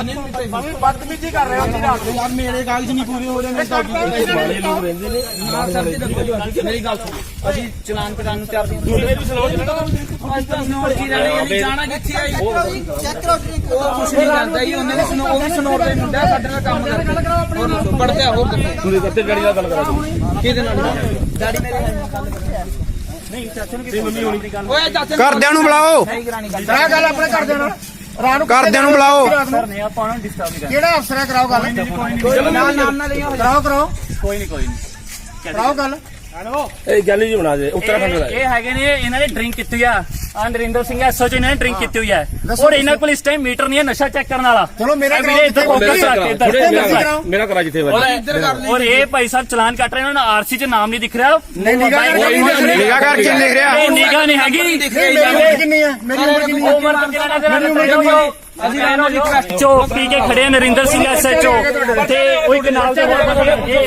ਭਾਵੇਂ ਬਦਤਮੀਜ਼ੀ ਕਰ ਰਹੇ ਹੋ ਜੀ ਰਾਤ ਨੂੰ। ਯਾਰ ਮੇਰੇ ਕਾਗਜ਼ ਨਹੀਂ ਪੂਰੇ ਹੋ ਰਹੇ ਮੇਰੇ ਤਾਂ ਵਾਲੇ ਲੋਕ ਰਹਿੰਦੇ ਨੇ। ਮੇਰੀ ਗੱਲ ਸੁਣ। ਅਸੀਂ ਚਲਾਨ ਕਰਾਉਣ ਨੂੰ ਤਿਆਰ ਨਹੀਂ ਦੂਲੇ ਵੀ ਸਲੋਜ ਅੱਜ ਤਾਂ ਸਨੋਰ ਕੀ ਰਹਿਣੇ ਜਾਣਾ ਕਿੱਥੇ ਆਈ ਚੈੱਕ ਕਰੋ ਉਹ ਕੁਛ ਨਹੀਂ ਕਰਦਾ ਜੀ ਉਹਨੇ ਵੀ ਸਨੋ ਉਹ ਵੀ ਸਨੋਰ ਦਾ ਹੀ ਮੁੰਡਾ ਸਾਡੇ ਨਾਲ ਕੰਮ ਕਰਦਾ। ਹੋਰ ਦੱਸੋ ਪੜਦੇ ਆ ਹੋਰ ਦੱਸੋ। ਤੂੰ ਕਰਤੇ ਡੈਡੀ ਨਾਲ ਗੱਲ ਕਰਾ ਤੂੰ ਕਿਹਦੇ ਨਾਲ? ਡੈਡੀ ਮੇਰੇ ਨਹੀਂ ਚਾਚੂ ਨੂੰ ਕਿਤੇ ਮੰਮੀ ਹੋਣੀ। ਗੱਲ? ਓਏ ਚਾਚੂ ਘਰਦਿਆਂ ਨੂੰ ਬੁਲਾਓ। ਨਹੀਂ ਕਰਾਣੀ ਗੱਲ। ਕਰਾ ਗੱਲ ਆਪਣੇ ਘਰਦਿਆਂ ਨਾਲ। ਰਾਤ ਨੂੰ ਘਰਦਿਆਂ ਨੂੰ ਬੁਲਾਓ। ਸਰ ਨੇ ਆਪਾਂ ਨੂੰ ਡਿਸਟਰਬ ਨਹੀਂ ਕਿਹੜਾ ਅਫਸਰ ਹੈ? ਕਰਾਓ ਗੱਲ। ਕਰਨਾ ਨਾਲ ਨਾਲ ਨਾਲ ਲਈ ਕਰਾਓ ਕਰਾਓ। ਕੋਈ ਨਹੀਂ ਕੋਈ ਨਹੀਂ ਕਰਾਓ ਗੱਲ। ਇਹ ਗੱਲ ਜੀ ਬਣਾ ਦੇ ਉੱਤਰਾਖੰਡ ਦਾ ਇਹ ਹੈਗੇ ਨੇ ਇਹਨਾਂ ਨੇ ਡਰਿੰਕ ਕੀਤੀ ਆ। ਆ ਨਰਿੰਦਰ ਸਿੰਘ ਇਹਨਾਂ ਨੇ ਡਰਿੰਕ ਕੀਤੀ ਹੋਈ ਹੈ। ਔਰ ਇਹਨਾਂ ਕੋਲ ਇਸ ਟਾਈਮ ਮੀਟਰ ਨਹੀਂ ਹੈ ਨਸ਼ਾ ਚੈੱਕ ਕਰਨ ਵਾਲਾ। ਚਲੋ ਮੇਰਾ ਵੀਰੇ ਕਰਾਓ, ਇੱਧਰ focus ਰੱਖ। ਮੇਰਾ ਕਰਾ ਜਿੱਥੇ ਵਾਲੀ ਔਰ ਇਹ ਭਾਈ ਸਾਹਿਬ ਚਲਾਨ ਕੱਟ ਰਹੇ ਨੇ ਉਹਨਾਂ ਆਰਸੀ 'ਚ ਨਾਮ ਨਹੀਂ ਦਿਖ ਰਿਹਾ। ਨਹੀਂ, ਨਿਗਾਹ ਕਰਕੇ ਨਹੀਂ ਦਿਖ ਰਿਹਾ। ਨਿਗਾਹ ਕਰਕੇ ਲਿਖ ਰਿਹਾ। ਨਿਗਾਹ ਨਹੀਂ ਹੈਗੀ। ਮੇਰੀ ਉਮਰ ਕਿੰਨੀ ਹੈ? ਮੇਰੀ ਉਮਰ ਕਿੰਨੀ ਹੈ? ਅਸੀਂ ਇਹਨਾਂ ਰਿਕਵੈਸਟ ਚੋ ਪੀ ਕੇ ਖੜੇ ਆ ਨਰਿੰਦਰ ਸਿੰਘ ਐਸਐਚਓ ਤੇ ਉਹ ਇੱਕ ਨਾਲ ਦੇ ਹੋਰ ਬੰਦੇ ਲੱਗੇ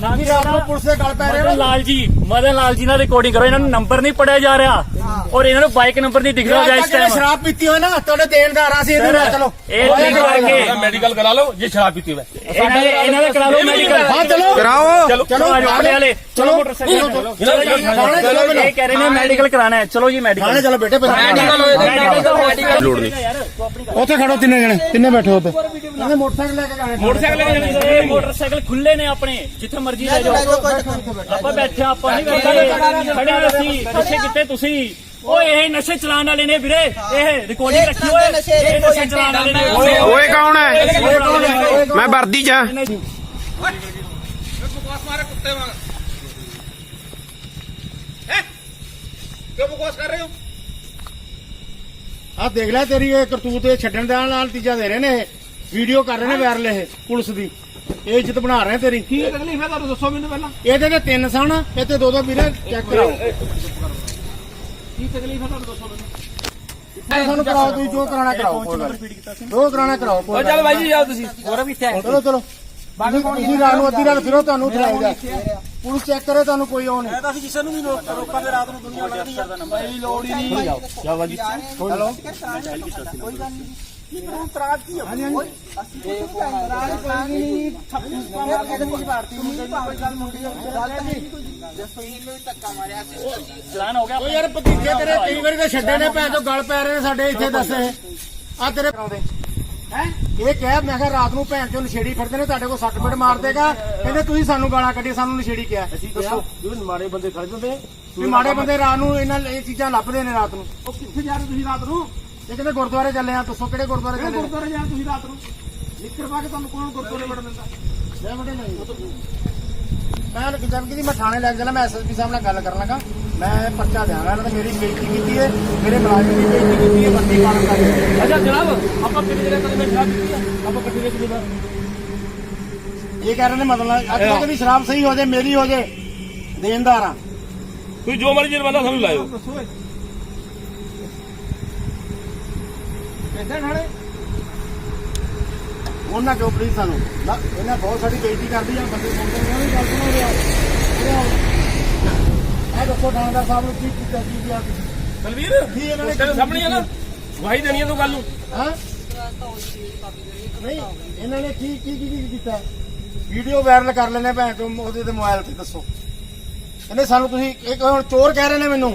ਨਾ ਵੀ ਰਾਤ ਨੂੰ ਪੁਲਿਸ ਦੇ ਗੱਲ ਪੈ ਰਹੇ ਮਦਨ ਲਾਲ ਜੀ ਮਦਨ ਲਾਲ ਜੀ ਨਾਲ ਰਿਕਾਰਡਿੰਗ ਕਰੋ। ਇਹਨਾਂ ਨੂੰ ਨੰਬਰ ਨਹੀਂ ਪੜਿਆ ਜਾ ਰਿਹਾ। ਔਰ ਇਹਨਾਂ ਨੂੰ ਬਾਈਕ ਨੰਬਰ ਨਹੀਂ ਦਿਖ ਰਿਹਾ ਹੋ ਇਸ ਟਾਈਮ ਸ਼ਰਾਬ ਪੀਤੀ ਹੋਏ ਨਾ ਤੁਹਾਡੇ ਦੇਣਦਾਰ ਆ ਸੀ ਇਹਦੇ ਨਾਲ ਚਲੋ। ਇਹ ਠੀਕ ਕਰਕੇ ਮੈਡੀਕਲ ਕਰਾ ਲਓ ਜੇ ਸ਼ਰਾਬ ਪੀਤੀ ਹੋਵੇ। ਇਹਨਾਂ ਦੇ ਇਹਨਾਂ ਦਾ ਕਰਾ ਲਓ ਮੈਡੀਕਲ ਹਾਂ ਚਲੋ। ਕਰਾਓ। ਚਲੋ। ਚਲੋ। ਆਜੋ ਆਪਣੇ ਵਾਲੇ। ਚਲੋ। ਮੋਟਰਸਾਈਕਲ ਚਲੋ, ਚਲੋ ਜੀ ਥਾਣੇ ਚਲੋ। ਇਹ ਕਹਿ ਰਹੇ ਨੇ ਮੈਡੀਕਲ ਕਰਾਣਾ ਹੈ। ਚਲੋ ਜੀ ਮੈਡੀਕਲ ਚਲੋ ਬੇਟੇ ਮੈਡੀਕਲ ਲੋੜ ਨਹੀਂ। ਉੱਥੇ ਖੜੋ ਤਿੰਨੇ ਜਣੇ ਤਿੰਨੇ ਬੈਠੇ ਉੱਤੇ ਇਹਨੇ ਮੋਟਰਸਾਈਕਲ ਲੈ ਕੇ ਜਾਣੇ। ਮੋਟਰਸਾਈਕਲ ਲੈ ਕੇ ਜਾਣੇ। ਇਹ ਮੋਟਰਸਾਈਕਲ ਖੁੱਲੇ ਨੇ ਆਪਣੇ ਜਿੱਥੇ ਮਰਜ਼ੀ ਲੈ ਜਾਓ। ਆਪਾਂ ਬੈਠੇ ਆਪਾਂ ਨਹੀਂ ਬੈਠੇ ਖੜੇ ਹਾਂ ਅਸੀਂ। ਨਸ਼ੇ ਕਿਤੇ ਤੁਸੀਂ। ਓਏ ਇਹ ਨਸ਼ੇ ਚਲਾਉਣ ਵਾਲੇ ਨੇ ਵੀਰੇ। ਇਹ ਰਿਕਾਰਡਿੰਗ ਰੱਖੀ ਓਏ। ਇਹ ਨਸ਼ੇ ਚਲਾਉਣ ਵਾਲੇ ਨੇ। ਓਏ ਓਏ ਕੌਣ ਹੈ? ਮੈਂ ਵਰਦੀ ਚ ਹਾਂ। ਕਿਉਂ ਬਕਵਾਸ ਕਰ ਰਹੇ ਹੋ? ਆ ਦੇਖ ਲੈ ਤੇਰੀ ਇਹ ਕਰਤੂਤ ਇਹ ਛੱਡਣ ਦੇ ਨਾਲ ਤੀਜਾ ਦੇ ਰਹੇ ਨੇ ਇਹ। ਵੀਡੀਓ ਕਰ ਰਹੇ ਨੇ ਵਾਇਰਲ ਇਹ ਪੁਲਿਸ ਦੀ। ਇਹ ਇੱਜ਼ਤ ਬਣਾ ਰਹੇ ਤੇਰੀ। ਕੀ ਤਕਲੀਫ ਹੈ ਤੁਹਾਨੂੰ ਦੱਸੋ ਮੈਨੂੰ ਪਹਿਲਾਂ। ਇਹਦੇ ਤੇ ਤਿੰਨ ਸਣ ਇੱਥੇ ਦੋ ਦੋ ਵੀਰੇ ਚੈੱਕ ਕਰਾਓ। ਕੀ ਤਕਲੀਫ ਹੈ ਤੁਹਾਨੂੰ ਦੱਸੋ ਮੈਨੂੰ। ਸਾਨੂੰ ਕਰਾਓ ਤੁਸੀਂ ਜੋ ਕਰਾਣਾ ਕਰਾਓ। ਕੋਈ ਗੱਲ ਨਹੀਂ। ਜੋ ਕਰਾਣਾ ਕਰਾਓ ਕੋਈ ਗੱਲ ਚੱਲ ਬਾਈ ਜੀ ਜਾਓ ਤੁਸੀਂ। ਨਹੀਂ। ਚਲੋ ਚਲੋ। ਤੁਸੀਂ ਤੁਸੀਂ ਰਾਤ ਨੂੰ ਅੱਧੀ ਰਾਤ ਫਿਰੋ ਤੁਹਾਨੂੰ ਉਠਾਏਗਾ ਪੁਲਿਸ ਚੈੱਕ ਕਰੇ ਤੁਹਾਨੂੰ ਕੋਈ ਉਹ ਨਹੀਂ। ਤਾਂ ਅਸੀਂ ਕਿਸੇ ਨੂੰ ਵੀ ਰੋਕਾਂਗੇ ਰਾਤ ਨੂੰ ਦੁਨੀਆ ਲੱਗਦੀ ਹੈ ਕੋਈ ਲੋੜ ਹੀ ਨਹੀਂ। ਹੈਲੋ? ਚਲਾਨ ਹੋ ਗਿਆ ਉਹ ਯਾਰ ਭਤੀਜੇ ਤੇਰੇ ਕਈ ਵਾਰੀ ਤਾਂ ਛੱਡੇ ਨੇ ਭੈਣ ਤੋਂ ਗਲ ਪੈ ਰਹੇ ਨੇ ਸਾਡੇ ਇੱਥੇ ਦੱਸ। ਆ ਤੇਰੇ ਹੈ ਇਹ ਕਹਿ ਮੈਂ ਕਿਹਾ ਰਾਤ ਨੂੰ ਭੈਣ ਚੋਂ ਨਸ਼ੇੜੀ ਫਿਰਦੇ ਨੇ ਤੁਹਾਡੇ ਕੋਲ ਸੱਟ ਪਿੱਟ ਮਾਰ ਦੇਗਾ। ਕਹਿੰਦੇ ਤੁਸੀਂ ਸਾਨੂੰ ਗਾਲਾਂ ਕੱਢੀ ਸਾਨੂੰ ਨਸ਼ੇੜੀ ਕਿਹਾ। ਦੱਸੋ। ਜੋ ਮਾੜੇ ਬੰਦੇ ਖੜ ਜਾਂਦੇ ਵੀ ਮਾੜੇ ਬੰਦੇ ਰਾਤ ਨੂੰ ਇਹਨਾਂ ਇਹ ਚੀਜ਼ਾਂ ਲੱਭਦੇ ਨੇ ਰਾਤ ਨੂੰ। ਉਹ ਕਿੱਥੇ ਜਾ ਰਹੇ ਤੁਸੀਂ ਰਾਤ ਨੂੰ? ਇਹ ਕਹਿੰਦੇ ਗੁਰਦੁਆਰੇ ਚੱਲੇ ਆ ਦੱਸੋ ਕਿਹੜੇ ਗੁਰਦੁਆਰੇ ਚੱਲੇ? ਗੁਰਦੁਆਰੇ ਜਾ ਤੁਸੀਂ ਰਾਤ ਨੂੰ? ਨਿੱਕਰ ਪਾ ਕੇ ਤੁਹਾਨੂੰ ਕੌਣ ਗੁਰਦੁਆਰੇ ਵੜਨ ਦਿੰਦਾ? ਲੈ ਬੜੇ ਨਹੀਂ। ਮੈਂ ਜਦ ਕਿ ਮੈਂ ਥਾਣੇ ਲੈ ਕੇ ਚੱਲਾ ਮੈਂ ਐਸਐਸਪੀ ਸਾਹਿਬ ਨਾਲ ਗੱਲ ਕਰਨ ਲੱਗਾ। ਮੈਂ ਪਰਚਾ ਦਿਆਂਗਾ ਇਹਨਾਂ ਨੇ ਮੇਰੀ ਬੇਇੱਜ਼ਤੀ ਕੀਤੀ ਹੈ ਮੇਰੇ ਮੁਲਾਜ਼ਮ ਦੀ ਬੇਇੱਜ਼ਤੀ ਕੀਤੀ ਹੈ ਬੰਦੀ ਪਾਲਣ ਕਰ ਅੱਛਾ ਜਨਾਬ ਆਪਾਂ ਕਿੰਨੇ ਜਗ੍ਹਾ ਕਦੇ ਮੈਂ ਸ਼ਰਾਬ ਪੀਤੀ ਆ ਆਪਾਂ ਇਕੱਠੇ ਦੇ ਕਿਹਦੇ ਇਹ ਕਹਿ ਰਹੇ ਨੇ ਮਤਲਬ ਅੱਜ ਤੱਕ ਦੀ ਸ਼ਰਾਬ ਸਹੀ ਹੋ ਜਾਏ ਮੇਰੀ ਹੋ ਜਾਏ ਦੇਣਦਾਰ ਆ। ਤੁਸੀਂ ਜੋ ਮਰਜ਼ੀ ਜੁਰਮਾਨਾ ਸਾਨੂੰ ਲਾਇਓ। ਕਿੱਥੇ ਥਾਣੇ? ਉਹਨਾਂ ਕਿਉਂ ਪਲੀਜ਼ ਸਾਨੂੰ ਇਹਨਾਂ ਬਹੁਤ ਸਾਡੀ ਬੇਇੱਜ਼ਤੀ ਕਰਦੀ ਆ ਬੰਦੇ ਸੁਣਦੇ ਨੇ ਉਹਦੀ ਗੱਲ ਸੁਣੋ ਰਿਹਾ ਆ ਦੱਸੋ ਥਾਣੇਦਾਰ ਸਾਹਿਬ ਨੂੰ ਕੀ ਕੀਤਾ ਕੀ ਕੀਤਾ ਬਲਵੀਰ ਕੀ ਇਹਨਾਂ ਨੇ ਤੇਰੇ ਸਾਹਮਣੇ ਆ ਨਾ। ਗਵਾਹੀ ਦੇਣੀ ਹੈ ਤੂੰ ਗੱਲ ਨੂੰ। ਹਾਂ? ਨਹੀਂ ਇਹਨਾਂ ਨੇ ਕੀ ਕੀ ਕੀ ਕੀ ਕੀਤਾ? ਵੀਡੀਓ ਵਾਇਰਲ ਕਰ ਲੈਣੇ ਭੈਣ ਤੋਂ ਉਹਦੇ ਤੇ ਮੋਬਾਈਲ ਤੇ ਦੱਸੋ। ਕਹਿੰਦੇ ਸਾਨੂੰ ਤੁਸੀਂ ਇੱਕ ਹੁਣ ਚੋਰ ਕਹਿ ਰਹੇ ਨੇ ਮੈਨੂੰ।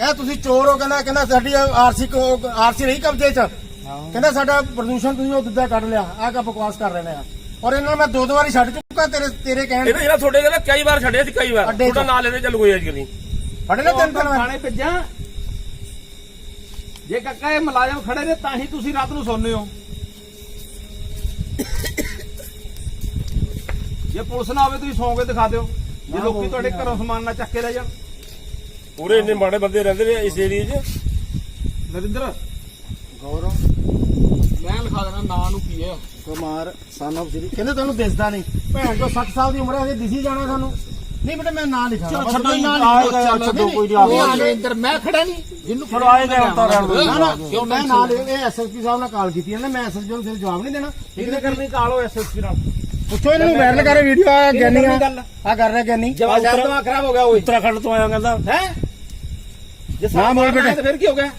ਇਹ ਤੁਸੀਂ ਚੋਰ ਹੋ ਕਹਿੰਦਾ ਕਹਿੰਦਾ ਸਾਡੀ ਆਰਸੀ ਆਰਸੀ ਨਹੀਂ ਕਬਜ਼ੇ 'ਚ। ਕਹਿੰਦਾ ਸਾਡਾ ਪ੍ਰਦੂਸ਼ਣ ਤੁਸੀਂ ਉਹ ਦੁੱਧਾ ਕੱਢ ਲਿਆ ਆਹ ਕਾ ਬਕਵਾਸ ਕਰ ਰਹੇ ਨੇ ਆ। ਔਰ ਇਹਨਾਂ ਨੂੰ ਮੈਂ ਦੋ ਦੋ ਵਾਰੀ ਛੱਡ ਚੁੱਕਾ ਤੇਰੇ ਤੇਰੇ ਕਹਿਣ ਇਹਨੇ ਤੁਹਾਡੇ ਕਹਿੰਦਾ ਕਈ ਵਾਰ ਛੱਡਿਆ ਸੀ ਕਈ ਵਾਰ। ਤੁਹਾਡਾ ਨਾਂ ਲੈਣੇ ਚੱਲ ਕੋਈ ਅੱਜ ਨਹੀਂ। ਫੜੇ ਨੇ ਤਿੰਨ ਤਿੰਨ ਵਾਰ। ਥਾਣੇ ਭੇਜਾਂ। ਜੇ ਕੱਕਾ ਇਹ ਮੁਲਾਜ਼ਮ ਖੜੇ ਨੇ ਤਾਂ ਹੀ ਤੁਸੀਂ ਰਾਤ ਨੂੰ ਸੌਂਦੇ ਹੋ। ਜੇ ਪੁਲਿਸ ਨਾ ਆਵੇ ਤੁਸੀਂ ਸੌਂ ਕੇ ਦਿਖਾ ਦਿਓ। ਜੇ ਲੋਕੀ ਤੁਹਾਡੇ ਘਰੋਂ ਸਮਾਨ ਨਾ ਚੱਕ ਕੇ ਲੈ ਜਾਣ। ਪੂਰੇ ਇੰਨੇ ਮਾੜੇ ਬੰਦੇ ਰਹਿੰਦੇ ਨੇ ਇਸ ਏਰੀਏ 'ਚ? ਨਰਿੰਦਰ। ਗੌਰਵ। ਮੈਂ ਲਿਖਾ ਦੇਣਾ ਨਾਂ ਨੂੰ ਕੀ ਹੈ? ਕੁਮਾਰ ਸਨ ਆਫ ਸ੍ਰੀ ਕਹਿੰਦੇ ਤੁਹਾਨੂੰ ਦਿਸਦਾ ਨਹੀਂ। ਭੈਣ ਜੋ 60 ਸਾਲ ਦੀ ਉਮਰ ਹੈ ਅਜੇ ਦਿਸੀ ਜਾਣਾ ਸਾਨੂੰ ਨਹੀਂ ਬੇਟਾ ਮੈਂ ਨਾਂ ਲਿਖਾ ਚਲੋ ਛੱਡੋ ਆਏਗਾ ਲਿਖੋ। ਯਾਰ, ਛੱਡੋ, ਕੋਈ ਨਹੀਂ, ਨਰਿੰਦਰ ਮੈਂ ਖੜਾ ਨਹੀਂ ਚਲੋ ਆਏਗਾ ਹੁਣ ਤਾਂ ਰਹਿਣ ਦਿਓ। ਨਾ ਨਾ ਕਿਉਂ ਮੈਂ ਨਾਲ ਇਹ ਐਸਐਸਪੀ ਸਾਹਿਬ ਨਾਲ ਕਾਲ ਕੀਤੀ ਹੈ ਨਾ ਮੈਂ ਐਸਐਸਪੀ ਨੂੰ ਫਿਰ ਜਵਾਬ ਨਹੀਂ ਦੇਣਾ। ਕਿਹਨੇ ਕਰਨੀ ਕਾਲੋ ਐਸਐਸਪੀ ਨਾਲ। ਪੁੱਛੋ ਇਹਨਾਂ ਨੂੰ ਵਾਇਰਲ ਕਰੇ ਵੀਡੀਓ ਆ ਗਿਆਨੀ ਆ। ਕਰ ਰਿਹਾ ਗਿਆਨੀ। ਜਵਾਬ ਦਿਮਾਗ ਖਰਾਬ ਹੋ ਗਿਆ ਓਏ। ਉੱਤਰਾਖੰਡ ਤੋਂ ਆਇਆ ਕਹਿੰਦਾ। ਹੈ? ਜੇ ਨਾ ਬੋਲ ਬੇਟੇ। ਤਾਂ ਫਿਰ ਕੀ ਹੋ ਗਿਆ?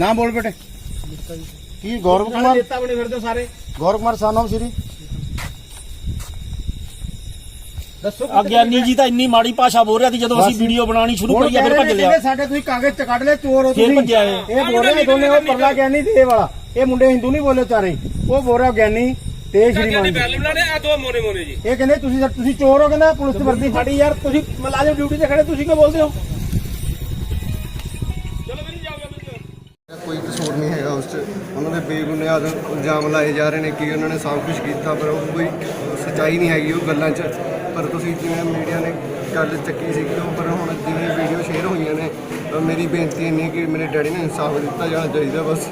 ਨਾ ਬੋਲ ਬੇਟੇ। ਕੀ ਗੌਰਵ ਕੁਮਾਰ? ਨੇਤਾ ਬਣੇ ਫਿਰਦੇ ਹੋ ਸਾਰੇ। ਗੌਰਵ ਕੁਮਾਰ ਸਾਨੋਮ ਸ਼੍ਰੀ। ਅਗਿਆਨੀ ਜੀ ਤਾਂ ਇੰਨੀ ਮਾੜੀ ਭਾਸ਼ਾ ਬੋਲ ਰਿਹਾ ਸੀ ਜਦੋਂ ਅਸੀਂ ਵੀਡੀਓ ਬਣਾਉਣੀ ਸ਼ੁਰੂ ਕਰੀ ਆ ਫਿਰ ਭੱਜ ਲਿਆ। ਸਾਡੇ ਤੁਸੀਂ ਕਾਗਜ਼ ਚ ਕੱਢ ਲੈ ਚੋਰ ਹੋ ਤੁਸੀਂ। ਭੱਜਿਆ ਇਹ। ਇਹ ਬੋਲ ਰਹੇ ਦੋਨੇ ਉਹ ਪਰਲਾ ਗਿਆਨੀ ਤੇ ਇਹ ਵਾਲਾ। ਇਹ ਮੁੰਡੇ ਹਿੰਦੂ ਨਹੀਂ ਬੋਲੇ ਚਾਰੇ ਉਹ ਬੋਲ ਰਿਹਾ ਗਿਆਨੀ ਤੇ ਸ਼੍ਰੀਮਾਨ ਜੀ। ਆ ਦੋ ਮੋਨੇ ਮੋਨੇ ਜੀ। ਇਹ ਕਹਿੰਦੇ ਤੁਸੀਂ ਤੁਸੀਂ ਚੋਰ ਹੋ ਕਹਿੰਦਾ ਪੁਲਿਸ ਦੀ ਵਰਦੀ ਫੜੀ ਯਾਰ ਤੁਸੀਂ ਮੁਲਾਜ਼ਮ ਡਿਊਟੀ ਤੇ ਖੜੇ ਤੁਸੀਂ ਕਿਉਂ ਬੋਲਦੇ ਹੋ? ਕੋਈ ਕਸੂਰ ਨਹੀਂ ਹੈਗਾ ਉਸ 'ਚ। ਉਹਨਾਂ ਦੇ ਬੇਬੁਨਿਆਦ ਇਲਜ਼ਾਮ ਲਾਏ ਜਾ ਰਹੇ ਨੇ ਕਿ ਉਹਨਾਂ ਨੇ ਸਭ ਕੁਝ ਕੀਤਾ ਪਰ ਉਹ ਕੋਈ ਸੱਚਾਈ ਨਹੀਂ ਹੈਗੀ ਉਹ ਗੱਲਾਂ 'ਚ। ਪਰ ਤੁਸੀਂ ਜਿਵੇਂ ਮੀਡੀਆ ਨੇ ਗੱਲ ਚੱਕੀ ਸੀ ਉਹ ਪਰ ਹੁਣ ਜਿਵੇਂ ਵੀਡੀਓ ਸ਼ੇਅਰ ਹੋਈਆਂ ਨੇ ਤਾਂ ਮੇਰੀ ਬੇਨਤੀ ਇੰਨੀ ਹੈ ਕਿ ਮੇਰੇ ਡੈਡੀ ਨੂੰ ਇਨਸਾਫ ਦਿੱਤਾ ਜਾਣਾ ਚਾਹੀਦਾ ਬਸ।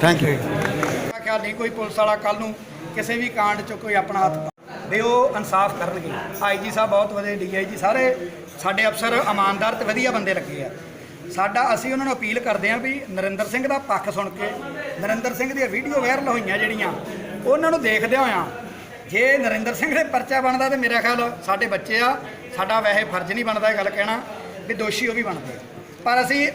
ਥੈਂਕ ਯੂ ਮੇਰਾ ਖਿਆਲ ਨਹੀਂ ਕੋਈ ਪੁਲਿਸ ਵਾਲਾ ਕੱਲ ਨੂੰ ਕਿਸੇ ਵੀ ਕਾਂਡ 'ਚ ਕੋਈ ਆਪਣਾ ਹੱਥ ਪਾ- ਵੀ ਉਹ ਇਨਸਾਫ ਕਰਨਗੇ। ਆਈਜੀ ਸਾਹਿਬ ਬਹੁਤ ਵਧੀਆ ਡੀਆਈਜੀ ਸਾਰੇ ਸਾਡੇ ਅਫਸਰ ਇਮਾਨਦਾਰ ਤੇ ਵਧੀਆ ਬੰਦੇ ਲੱਗੇ ਆ। ਸਾਡਾ ਅਸੀਂ ਉਹਨਾਂ ਨੂੰ ਅਪੀਲ ਕਰਦੇ ਆ ਵੀ ਨਰਿੰਦਰ ਸਿੰਘ ਦਾ ਪੱਖ ਸੁਣ ਕੇ ਨਰਿੰਦਰ ਸਿੰਘ ਦੀਆਂ ਵੀਡੀਓ ਵਾਇਰਲ ਹੋਈਆਂ ਜਿਹੜੀਆਂ ਉਹਨਾਂ ਨੂੰ ਦੇਖਦੇ ਹੋਇਆਂ ਜੇ ਨਰਿੰਦਰ ਸਿੰਘ ਦੇ ਪਰਚਾ ਬਣਦਾ ਤੇ ਮੇਰਾ ਖਿਆਲ ਸਾਡੇ ਬੱਚੇ ਆ ਸਾਡਾ ਵੈਸੇ ਫਰਜ਼ ਨਹੀਂ ਬਣਦਾ ਇਹ ਗੱਲ ਕਹਿਣਾ ਵੀ ਦੋਸ਼ੀ ਉਹ ਵੀ ਬਣਦੇ। ਪਰ ਅਸੀਂ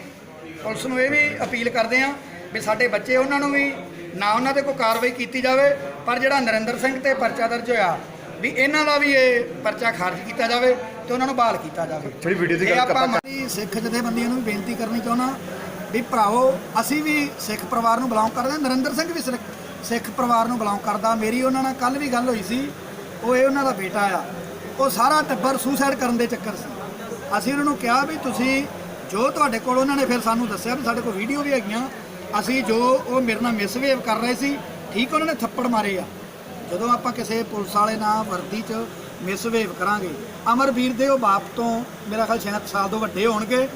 ਪੁਲਿਸ ਨੂੰ ਇਹ ਵੀ ਅਪੀਲ ਕਰਦੇ ਆ ਵੀ ਸਾਡੇ ਬੱਚੇ ਉਹਨਾਂ ਨੂੰ ਵੀ ਨਾ ਉਹਨਾਂ ਤੇ ਕੋਈ ਕਾਰਵਾਈ ਕੀਤੀ ਜਾਵੇ ਪਰ ਜਿਹੜਾ ਨਰਿੰਦਰ ਸਿੰਘ ਤੇ ਪਰਚਾ ਦਰਜ ਹੋਇਆ ਵੀ ਇਹਨਾਂ ਦਾ ਵੀ ਇਹ ਪਰਚਾ ਖਾਰਜ ਕੀਤਾ ਜਾਵੇ ਤੇ ਉਹਨਾਂ ਨੂੰ ਬਹਾਲ ਕੀਤਾ ਜਾਵੇ ਜਿਹੜੀ ਵੀਡੀਓ ਦੀ ਗੱਲ ਆਪਾਂ ਮਾੜੀ ਸਿੱਖ ਜਥੇਬੰਦੀਆਂ ਨੂੰ ਵੀ ਬੇਨਤੀ ਕਰਨੀ ਚਾਹੁੰਦਾ ਵੀ ਭਰਾਵੋ ਅਸੀਂ ਵੀ ਸਿੱਖ ਪਰਿਵਾਰ ਨੂੰ ਬਿਲੋਂਗ ਕਰਦੇ ਹਾਂ ਨਰਿੰਦਰ ਸਿੰਘ ਵੀ ਸਿੱਖ- ਸਿੱਖ ਪਰਿਵਾਰ ਨੂੰ ਬਿਲੋਂਗ ਕਰਦਾ। ਮੇਰੀ ਉਹਨਾਂ ਨਾਲ ਕੱਲ ਵੀ ਗੱਲ ਹੋਈ ਸੀ। ਉਹ ਇਹ ਉਹਨਾਂ ਦਾ ਬੇਟਾ ਆ। ਉਹ ਸਾਰਾ ਟੱਬਰ ਸੁਸਾਈਡ ਕਰਨ ਦੇ ਚੱਕਰ ਸੀ। ਅਸੀਂ ਉਹਨਾਂ ਨੂੰ ਕਿਹਾ ਵੀ ਤੁਸੀਂ ਜੋ ਤੁਹਾਡੇ ਕੋਲ ਉਹਨਾਂ ਨੇ ਫਿਰ ਸਾਨੂੰ ਦੱਸਿਆ ਵੀ ਸਾਡੇ ਕੋਲ ਵੀਡੀਓ ਵੀ ਹੈਗੀਆਂ। ਅਸੀਂ ਜੋ ਉਹ ਮੇਰੇ ਨਾਲ ਮਿਸਬਿਹੇਵ ਕਰ ਰਹੇ ਸੀ, ਠੀਕ ਉਹਨਾਂ ਨੇ ਥੱਪੜ ਮਾਰੇ ਆ। ਜਦੋਂ ਆਪਾਂ ਕਿਸੇ ਪੁਲਿਸ ਵਾਲੇ ਨਾਲ ਵਰਦੀ 'ਚ ਮਿਸਬਿਹੇਵ ਕਰਾਂਗੇ, ਅਮਰਵੀਰ ਦੇ ਉਹ ਬਾਪ ਤੋਂ ਮੇਰਾ ਖਿਆਲ 6 ਸਾਲ ਤੋਂ ਵੱਡੇ ਹੋਣਗੇ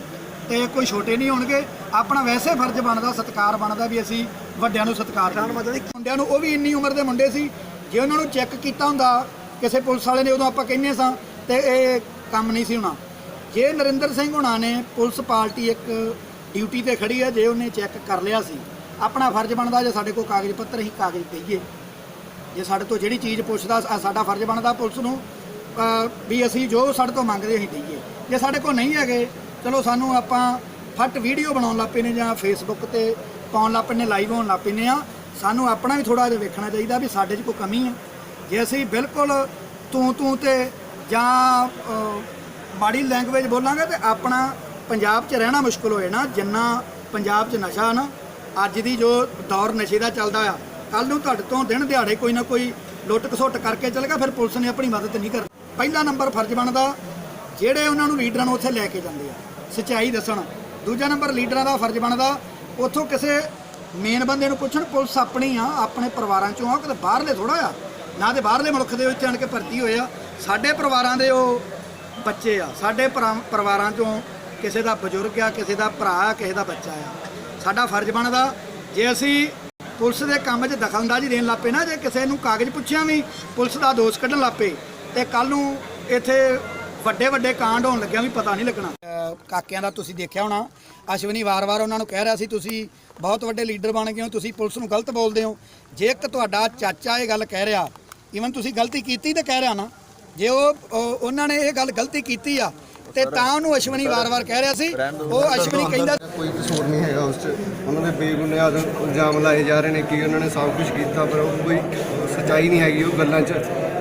ਤੇ ਕੋਈ ਛੋਟੇ ਨਹੀਂ ਹੋਣਗੇ। ਆਪਣਾ ਵੈਸੇ ਫਰਜ਼ ਬਣਦਾ, ਸਤਿਕਾਰ ਬਣਦਾ ਵੀ ਅਸੀਂ ਵੱਡਿਆਂ ਨੂੰ ਸਤਿਕਾਰ ਕਰੀਏ ਮੁੰਡਿਆਂ ਨੂੰ ਉਹ ਵੀ ਇੰਨੀ ਉਮਰ ਦੇ ਮੁੰਡੇ ਸੀ, ਜੇ ਉਹਨਾਂ ਨੂੰ ਚੈੱਕ ਕੀਤਾ ਹੁੰਦਾ, ਕਿਸੇ ਪੁਲਿਸ ਵਾਲੇ ਨੇ ਉਦੋਂ ਆਪਾਂ ਕਹਿੰਦੇ ਸਾਂ, ਤੇ ਇਹ ਕੰਮ ਨਹੀਂ ਸੀ ਹੋਣਾ। ਜੇ ਨਰਿੰਦਰ ਸਿੰਘ ਹੁਣਾਂ ਨੇ ਪੁਲਿਸ ਪਾਰਟੀ ਇੱਕ ਡਿਊਟੀ ਤੇ ਖੜੀ ਹੈ, ਜੇ ਉਹਨੇ ਚੈੱਕ ਕਰ ਲਿਆ ਸੀ, ਆਪਣਾ ਫਰਜ਼ ਬਣਦਾ ਜੇ ਸਾਡੇ ਕੋਲ ਕਾਗਜ਼ ਪੱਤਰ ਹੀ ਕਾਗਜ਼ ਦਈਏ ਜੇ ਸਾਡੇ ਤੋਂ ਜਿਹੜੀ ਚੀਜ਼ ਪੁੱਛਦਾ ਸਾਡਾ ਫਰਜ਼ ਬਣਦਾ ਪੁਲਿਸ ਨੂੰ ਵੀ ਅਸੀਂ ਜੋ ਸਾਡੇ ਤੋਂ ਮੰਗਦੇ ਅਸੀਂ ਦਈਏ। ਜੇ ਸਾਡੇ ਕੋਲ ਨਹੀਂ ਹੈਗੇ, ਚਲੋ ਸਾਨੂੰ ਆਪਾਂ ਫੱਟ ਵੀਡੀਓ ਬਣਾਉਣ ਲੱਗ ਪਏ ਨੇ ਜਾਂ ਫੇਸਬੁੱਕ ਤੇ ਪਾਉਣ ਲੱਗ ਪਏ ਨੇ ਲਾਈਵ ਹੋਣ ਲੱਗ ਪਏ ਨੇ ਆ ਸਾਨੂੰ ਆਪਣਾ ਵੀ ਥੋੜਾ ਜਿਹਾ ਵੇਖਣਾ ਚਾਹੀਦਾ ਵੀ ਸਾਡੇ 'ਚ ਕੋਈ ਕਮੀ ਹੈ। ਜੇ ਅਸੀਂ ਬਿਲਕੁਲ ਤੂੰ ਤੂੰ ਤੇ ਜਾਂ ਮਾੜੀ ਲੈਂਗੁਏਜ ਬੋਲਾਂਗੇ ਤੇ ਆਪਣਾ ਪੰਜਾਬ 'ਚ ਰਹਿਣਾ ਮੁਸ਼ਕਲ ਹੋ ਜਾਣਾ। ਜਿੰਨਾ ਪੰਜਾਬ 'ਚ ਨਸ਼ਾ ਨਾ, ਅੱਜ ਦੀ ਜੋ ਦੌਰ ਨਸ਼ੇ ਦਾ ਚੱਲਦਾ ਆ ਕੱਲ ਨੂੰ ਤੁਹਾਡੇ ਤੋਂ ਦਿਨ ਦਿਹਾੜੇ ਕੋਈ ਨਾ ਕੋਈ ਲੁੱਟ ਖਸੁੱਟ ਕਰਕੇ ਚੱਲ ਗਿਆ, ਫਿਰ ਪੁਲਿਸ ਨੇ ਆਪਣੀ ਮਦਦ ਨਹੀਂ ਕਰਨੀ। ਪਹਿਲਾ ਨੰਬਰ ਫਰਜ਼ ਬਣਦਾ, ਜਿਹੜੇ ਉਹਨਾਂ ਨੂੰ ਲੀਡਰਾਂ ਨੂੰ ਉੱਥੇ ਲੈ ਕੇ ਜਾਂਦੇ ਆ, ਸੱਚਾਈ ਦੱਸਣ। ਦੂਜਾ ਨੰਬਰ ਲੀਡਰਾਂ ਦਾ ਫਰਜ਼ ਬਣਦਾ ਉੱਥੋਂ ਕਿਸੇ ਮੇਨ ਬੰਦੇ ਨੂੰ ਪੁੱਛਣ, ਪੁਲਿਸ ਆਪਣੀ ਆ, ਆਪਣੇ ਪਰਿਵਾਰਾਂ ਚੋਂ ਆ, ਕਿਤੇ ਬਾਹਰਲੇ ਥੋੜਾ ਆ? ਨਾ ਤੇ ਬਾਹਰਲੇ ਮੁਲਕ ਦੇ ਵਿੱਚ ਆਣ ਕੇ ਭਰਤੀ ਹੋਏ ਆ। ਸਾਡੇ ਪਰਿਵਾਰਾਂ ਦੇ ਉਹ ਬੱਚੇ ਆ। ਸਾਡੇ ਪਰਾ- ਪਰਿਵਾਰਾਂ ਚੋਂ ਕਿਸੇ ਦਾ ਬਜ਼ੁਰਗ ਆ, ਕਿਸੇ ਦਾ ਭਰਾ ਆ, ਕਿਸੇ ਦਾ ਬੱਚਾ ਆ। ਸਾਡਾ ਫਰਜ਼ ਬਣਦਾ, ਜੇ ਅਸੀਂ ਪੁਲਿਸ ਦੇ ਕੰਮ 'ਚ ਦਖਲਅੰਦਾਜ਼ੀ ਦੇਣ ਲੱਪੇ ਨਾ, ਜੇ ਕਿਸੇ ਨੂੰ ਕਾਗਜ਼ ਪੁੱਛਿਆ ਵੀ ਪੁਲਿਸ ਦਾ ਦੋਸ਼ ਕੱਢਣ ਲੱਪੇ ਤੇ ਕੱਲ ਨੂੰ ਇੱਥੇ ਵੱਡੇ ਵੱਡੇ ਕਾਂਡ ਹੋਣ ਲੱਗਿਆ ਵੀ ਪਤਾ ਨਹੀਂ ਲੱਗਣਾ। ਕਾਕਿਆਂ ਦਾ ਤੁਸੀਂ ਦੇਖਿਆ ਹੋਣਾ ਅਸ਼ਵਨੀ ਵਾਰ-ਵਾਰ ਉਹਨਾਂ ਨੂੰ ਕਹਿ ਰਿਹਾ ਸੀ ਤੁਸੀਂ ਬਹੁਤ ਵੱਡੇ ਲੀਡਰ ਬਣ ਗਏ ਹੋ ਤੁਸੀਂ ਪੁਲਿਸ ਨੂੰ ਗਲਤ ਬੋਲਦੇ ਹੋ। ਜੇ ਇੱਕ ਤੁਹਾਡਾ ਚਾਚਾ ਇਹ ਗੱਲ ਕਹਿ ਰਿਹਾ ਈਵਨ ਤੁਸੀਂ ਗਲਤੀ ਕੀਤੀ ਤੇ ਕਹਿ ਰਿਹਾ ਨਾ ਜੇ ਉਹ ਉਹ- ਉਹਨਾਂ ਨੇ ਇਹ ਗੱਲ ਗਲਤੀ ਕੀਤੀ ਆ ਤੇ ਤਾਂ ਉਹਨੂੰ ਅਸ਼ਵਨੀ ਵਾਰ-ਵਾਰ ਕਹਿ ਰਿਹਾ ਸੀ। ਉਹ ਅਸ਼ਵਨੀ ਕਹਿੰਦਾ ਕੋਈ ਕਸੂਰ ਨਹੀਂ ਹੈਗਾ ਉਸ 'ਚ। ਉਹਨਾਂ ਦੇ ਬੇਬੁਨਿਆਦ ਇਲਜ਼ਾਮ ਲਾਏ ਜਾ ਰਹੇ ਨੇ ਕਿ ਉਹਨਾਂ ਨੇ ਸਭ ਕੁਝ ਕੀਤਾ ਪਰ ਉਹ ਕੋਈ ਸੱਚਾਈ ਨਹੀਂ ਹੈਗੀ ਉਹ ਗੱਲਾਂ 'ਚ।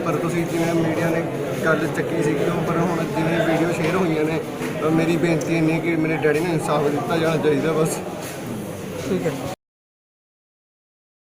ਪਰ ਤੁਸੀਂ ਜਿਵੇਂ ਮੀਡੀਆ ਨੇ ਗੱਲ ਚੱਕੀ ਸੀ ਉਹ ਪਰ ਹੁਣ ਜਿਵੇਂ ਵੀਡੀਓ ਸ਼ੇਅਰ ਹੋਈਆਂ ਨੇ ਮੇਰੀ ਬੇਨਤੀ ਇੰਨੀ ਹੈ ਕਿ ਮੇਰੇ ਡੈਡੀ ਨੂੰ ਇਨਸਾਫ ਦਿੱਤਾ ਜਾਣਾ ਚਾਹੀਦਾ ਬਸ। ਠੀਕ ਹੈ।